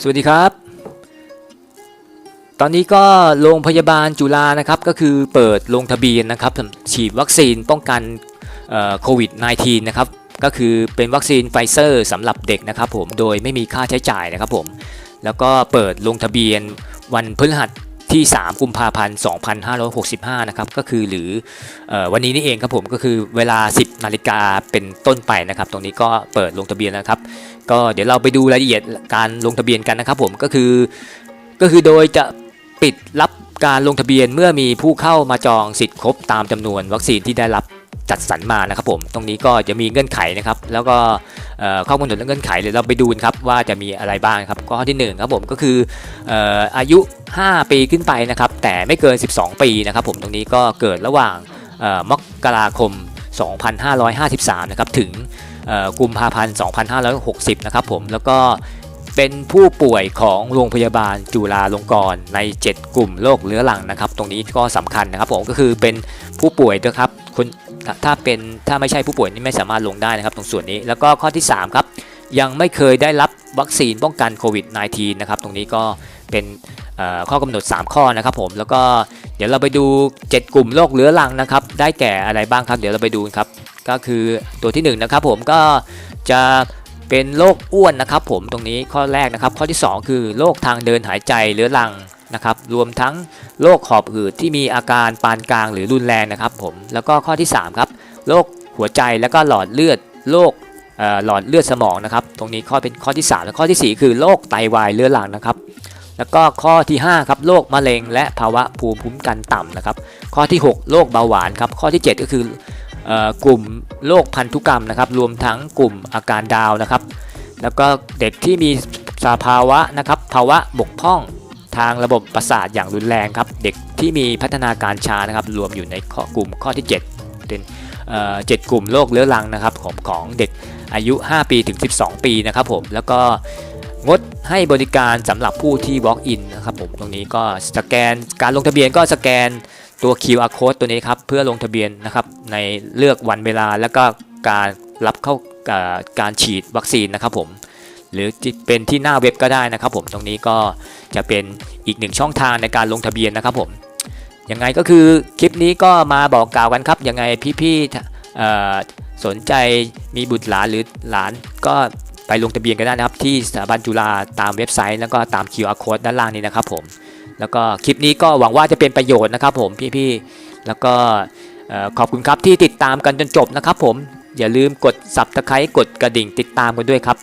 สวัสดีครับ ตอนนี้ก็โรงพยาบาลจุฬานะครับก็คือเปิดลงทะเบียนนะครับฉีดวัคซีนป้องกันโควิด -19 นะครับก็คือเป็นวัคซีนไฟเซอร์สำหรับเด็กนะครับผมโดยไม่มีค่าใช้จ่ายนะครับผมแล้วก็เปิดลงทะเบียนวันพฤหัส ที่ 3 กุมภาพันธ์ 2565 นะครับ ก็คือหรืออวันนี้นี่เองครับผมก็คือเวลา 10 นาฬิกาเป็นต้นไปนะครับ ตรงนี้ก็เปิดลงทะเบียนแล้วครับ ก็เดี๋ยวเราไปดูรายละเอียดการลงทะเบียนกันนะครับผมก็คือก็คือโดยจะปิดรับการลงทะเบียนเมื่อมีผู้เข้ามาจองสิทธิ์ครบตามจำนวนวัคซีนที่ได้รับจัดสรรมานะครับผม ตรงนี้ก็จะมีเงื่อนไขนะครับ แล้วก็ ข้อกำหนดและเงื่อนไขเดี๋ยวเราไปดูนครับว่าจะมีอะไรบ้างครับข้อที่หนึ่งครับผมก็คืออายุ 5 ปีขึ้นไปนะครับแต่ไม่เกิน 12 ปีนะครับผมตรงนี้ก็เกิดระหว่างเอ่อมกราคม 2553 นะครับถึงกุมภาพันธ์ 2560 นะครับผมแล้วก็ เป็นผู้ป่วยของโรงพยาบาลจุฬาลงกรณ์ใน 7 กลุ่มโรคเรื้อรังนะครับ ตรงนี้ก็สำคัญนะครับผมก็คือเป็นผู้ป่วยนะครับคนถ้าเป็นถ้าไม่ใช่ผู้ป่วยนี่ไม่สามารถลงได้นะครับตรงส่วนนี้แล้วก็ข้อที่ 3 ครับ ยังไม่เคยได้รับวัคซีนป้องกันโควิด -19 นะครับตรงนี้ก็เป็นข้อกำหนด 3 ข้อนะครับผมแล้วก็เดี๋ยวเราไปดู 7 กลุ่มโรคเรื้อรังนะครับ ได้แก่อะไรบ้างครับ เดี๋ยวเราไปดูครับ ก็คือตัวที่1นงนะครับผมก็จะ เป็นโรคอ้วนนะครับ ผมตรงนี้ข้อแรกนะครับ ข้อที่ 2 คือโรคทางเดินหายใจเรื้อรังนะครับรวมทั้งโรคหอบหืดที่มีอาการปานกลางหรือรุนแรงนะครับ ผมแล้วก็ข้อที่ 3 ครับโรคหัวใจแล้วก็หลอดเลือดโรคหลอดเลือดสมองนะครับ ตรงนี้ข้อเป็นข้อที่ 3 และข้อทีสี่4 คือโรคไตวายเรื้อรังนะครับ แล้วก็ข้อที่ 5 ครับโรคมะเร็ง และภาวะภูมิคุ้มกันต่ำนะครับ ข้อที่ 6โรคเบาหวานครับข้อที่ 7 ก็คือ กลุ่มโรคพันธุกรรมนะครับ รวมทั้งกลุ่มอาการดาวนะครับ แล้วก็เด็กที่มีสภาวะนะครับภาวะบกพร่องทางระบบประสาทอย่างรุนแรงครับ เด็กที่มีพัฒนาการช้านะครับ รวมอยู่ในข้อกลุ่มข้อที่ 7 เป็นเอ่อเจ็ดกลุ่มโรคเรื้อรังนะครับของของเด็กอายุ 5 ปีถึง 12 ปีนะครับผมแล้วก็งดให้บริการสำหรับผู้ที่ walk in นะครับผมตรงนี้ก็สแกนการลงทะเบียนก็สแกน ตัว QR code ตัวนี้ครับเพื่อลงทะเบียนนะครับในเลือกวันเวลาแล้วก็การรับเข้าการฉีดวัคซีนนะครับผมหรือเป็นที่หน้าเว็บก็ได้นะครับผมตรงนี้ก็จะเป็นอีกหนึ่งช่องทางในการลงทะเบียนนะครับผมยังไงก็คือคลิปนี้ก็มาบอกกล่าวกันครับยังไงพี่ๆสนใจมีบุตรหลานหรือหลานก็ไปลงทะเบียนกันได้นะครับที่สถาบันจุฬาตามเว็บไซต์แล้วก็ตาม QR code ด้านล่างนี้นะครับผม แล้วก็คลิปนี้ก็หวังว่าจะเป็นประโยชน์นะครับผมพี่ๆแล้วก็ขอบคุณครับที่ติดตามกันจนจบนะครับผมอย่าลืมกด subscribe กดกระดิ่งติดตามกันด้วยครับ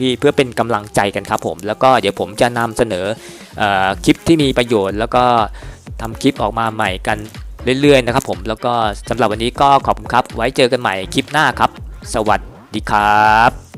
พี่ๆเพื่อเป็นกำลังใจกันครับผมแล้วก็เดี๋ยวผมจะนำเสนอออคลิปที่มีประโยชน์ แล้วก็ทำคลิปออกมาใหม่กันเรื่อยๆนะครับผมแล้วก็สำหรับวันนี้ก็ขอบคุณครับ ไว้เจอกันใหม่คลิปหน้าครับ สวัสดีครับ